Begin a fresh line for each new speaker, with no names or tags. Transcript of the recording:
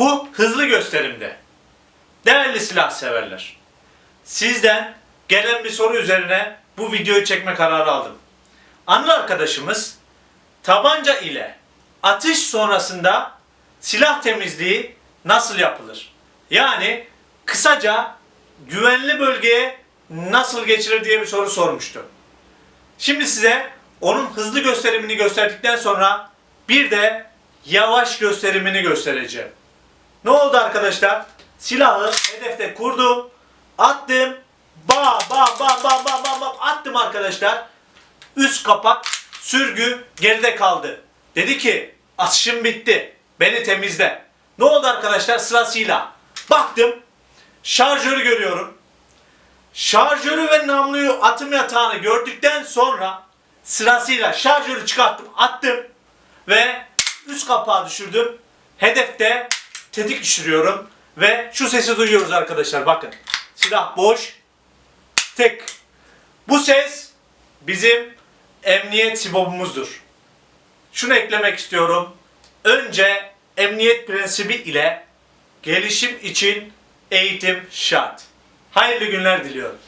Bu hızlı gösterimde. Değerli silah severler. Sizden gelen bir soru üzerine bu videoyu çekme kararı aldım. Anıl arkadaşımız tabanca ile atış sonrasında silah temizliği nasıl yapılır? Yani kısaca güvenli bölgeye nasıl geçilir diye bir soru sormuştu. Şimdi size onun hızlı gösterimini gösterdikten sonra bir de yavaş gösterimini göstereceğim. Ne oldu arkadaşlar? Silahı hedefte kurdum. Attım. Bam bam bam bam bam bam bam attım arkadaşlar. Üst kapak sürgü geride kaldı. Dedi ki atışım bitti. Beni temizle. Ne oldu arkadaşlar? Sırasıyla. Baktım. Şarjörü görüyorum. Şarjörü ve namluyu atım yatağını gördükten sonra sırasıyla şarjörü çıkarttım, attım ve üst kapağı düşürdüm. Hedefte tetik düşürüyorum ve şu sesi duyuyoruz arkadaşlar bakın. Silah boş, tek. Bu ses bizim emniyet sibobumuzdur. Şunu eklemek istiyorum. Önce emniyet prensibi ile gelişim için eğitim şart. Hayırlı günler diliyorum.